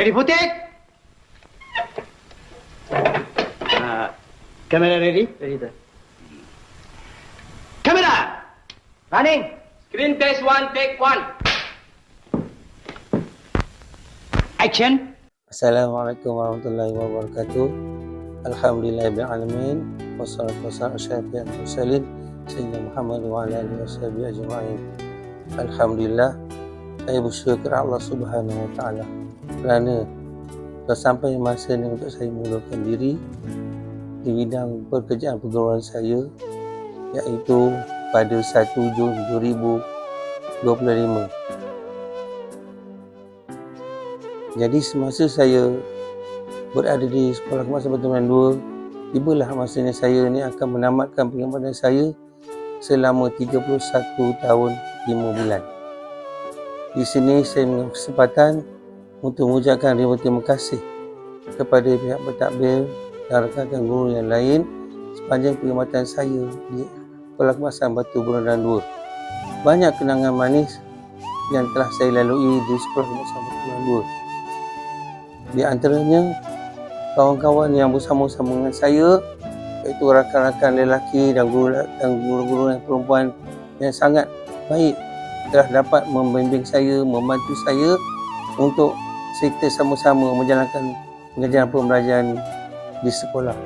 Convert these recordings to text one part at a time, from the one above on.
اللي فوتك كاميرا ريدي ريدي كاميرا! رانينج سكرين تيست 1 تيك 1 اكشن السلام عليكم ورحمة الله وبركاته. الحمد لله رب العالمين والصلاة والسلام على المرسلين سيدنا محمد وعلى آله وصحبه أجمعين. الحمد لله. طيب الشكر على الله سبحانه وتعالى. Kerana telah sampai masa ini untuk saya mengulurkan diri di bidang pekerjaan pergaulan saya iaitu pada 1 Jun 2025. Jadi semasa saya berada di sekolah kebangsaan Pertubuhan 2, tibalah masanya saya ni akan menamatkan pengabdian saya selama 31 tahun 5 bulan. Di sini saya mengambil kesempatan untuk mengucapkan ribuan terima kasih kepada pihak pentadbir dan rakan-rakan guru yang lain sepanjang perkhidmatan saya di Kebangsaan Batu Berendang 2. Banyak kenangan manis yang telah saya lalui di Sekolah Kebangsaan Batu Berendang 2. Di antaranya, kawan-kawan yang bersama-sama dengan saya iaitu rakan-rakan lelaki dan guru-guru yang perempuan yang sangat baik telah dapat membimbing saya, membantu saya untuk kita sama-sama menjalankan pengajaran pembelajaran di sekolah.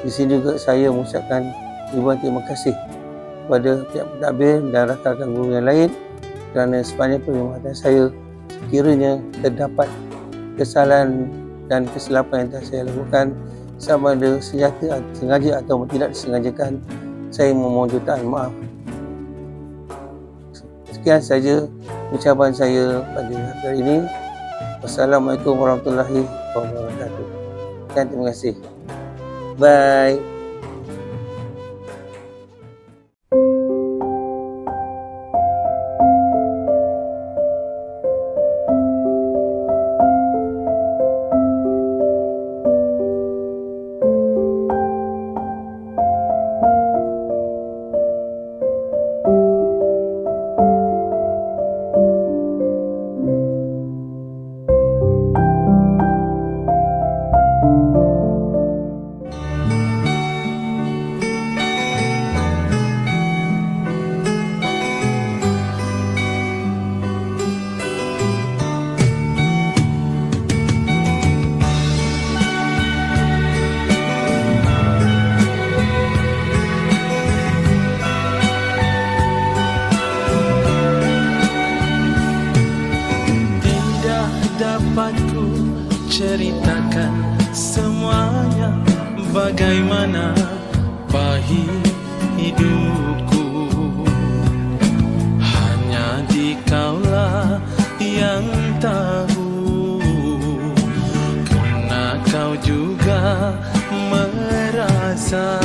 Di sini juga saya mengucapkan ribuan terima kasih kepada pihak pentadbir dan rakan-rakan guru yang lain kerana sepanjang perkhidmatan saya sekiranya terdapat kesalahan dan kesilapan yang telah saya lakukan sama ada senjata sengaja atau tidak disengajakan saya memohon jutaan maaf sekian saja ucapan saya pada hari ini Wassalamualaikum warahmatullahi wabarakatuh. Dan terima kasih. Bye Bagaimana pahit hidupku? Hanya dikaulah yang tahu. Kerana kau juga merasa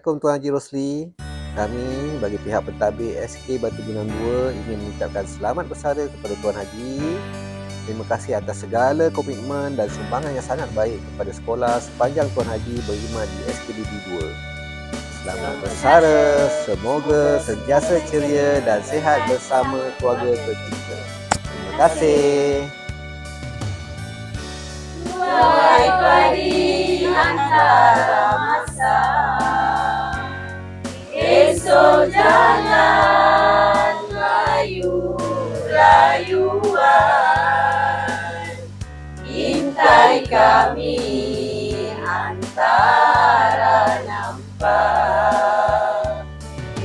Assalamualaikum Tuan Haji Rosli. Kami bagi pihak pentadbir SK Batu Gunung 2 ingin mengucapkan selamat bersara kepada Tuan Haji. Terima kasih atas segala komitmen dan sumbangan yang sangat baik kepada sekolah sepanjang Tuan Haji beriman di SKBB 2. Selamat bersara, semoga sentiasa ceria dan sihat bersama keluarga tercinta. Terima kasih. Tuai padi antara kami antara nampak.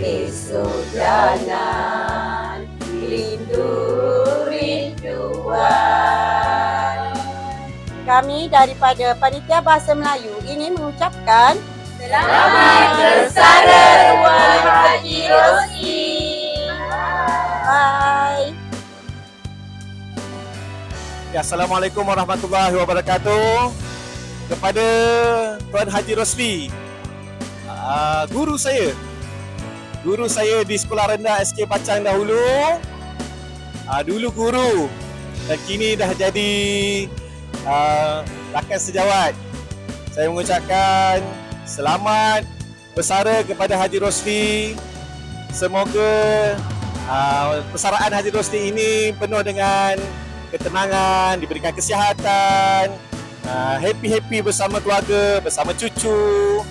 Esok jangan rindu rinduan. Kami daripada Panitia Bahasa Melayu ini mengucapkan Selamat bersara Tuan Haji Rosli Bye. Ya, Assalamualaikum warahmatullahi wabarakatuh. Kepada Tuan Haji Rosli, uh, guru saya. Guru saya di Sekolah Rendah SK Pacang dahulu. Uh, dulu guru dan kini dah jadi uh, rakan sejawat. Saya mengucapkan selamat bersara kepada Haji Rosli. Semoga uh, persaraan Haji Rosli ini penuh dengan ketenangan, diberikan kesihatan, uh, happy-happy bersama keluarga, bersama cucu.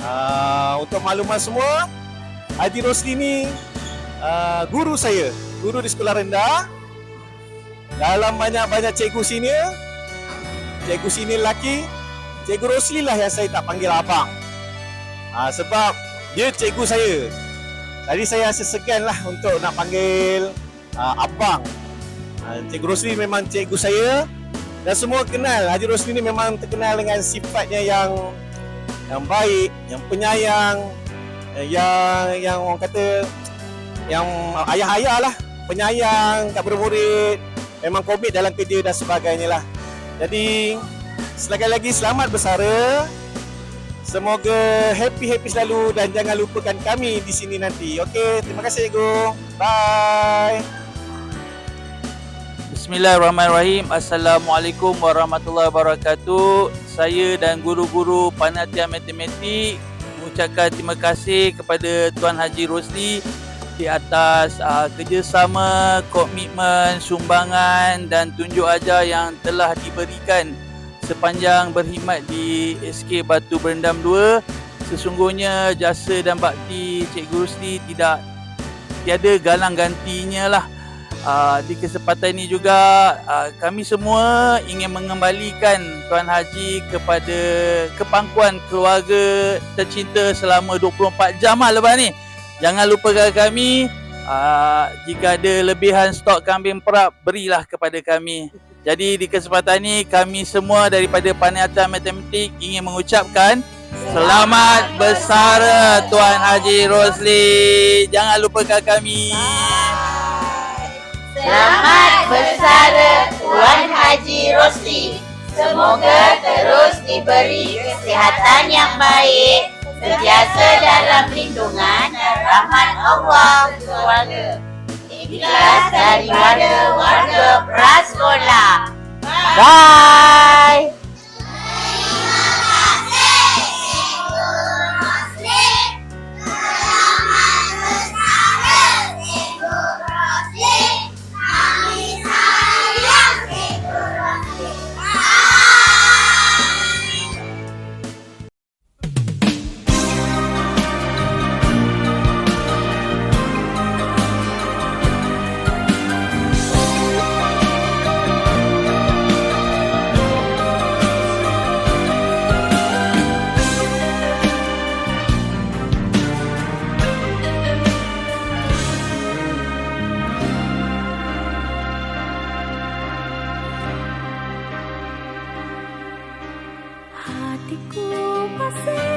Uh, untuk makluman semua, Haji Rosli ni uh, guru saya, guru di sekolah rendah. Dalam banyak-banyak cikgu senior, cikgu senior lelaki, cikgu Rosli lah yang saya tak panggil abang. Uh, sebab dia cikgu saya. Jadi saya rasa segan lah untuk nak panggil uh, abang. Uh, Cikgu Rosli memang cikgu saya dan semua kenal Haji Rosli ni memang terkenal dengan sifatnya yang yang baik, yang penyayang, eh, yang yang orang kata yang ayah-ayah lah, penyayang kat murid-murid, memang komit dalam kerja dan sebagainya lah. Jadi sekali lagi selamat bersara. Semoga happy-happy selalu dan jangan lupakan kami di sini nanti. Okey, terima kasih cikgu. Bye. Bismillahirrahmanirrahim. Assalamualaikum warahmatullahi wabarakatuh. Saya dan guru-guru panitia matematik mengucapkan terima kasih kepada Tuan Haji Rosli di atas uh, kerjasama, komitmen, sumbangan dan tunjuk ajar yang telah diberikan sepanjang berkhidmat di SK Batu Berendam 2. Sesungguhnya jasa dan bakti Cikgu Rosli tidak tiada galang gantinya lah. Uh, di kesempatan ini juga uh, kami semua ingin mengembalikan Tuan Haji kepada kepangkuan keluarga tercinta selama 24 jam lah lepas ni. Jangan lupakan kami uh, jika ada lebihan stok kambing perap berilah kepada kami. Jadi di kesempatan ini kami semua daripada Panitia Matematik ingin mengucapkan Selamat bersara Tuan Haji Rosli. Jangan lupakan kami. Selamat bersara Tuan Haji Rosli. Semoga terus diberi kesihatan yang baik, sentiasa dalam lindungan dan rahmat Allah keluarga. Ikhlas daripada warga prasekolah. Bye. O passeio.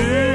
do.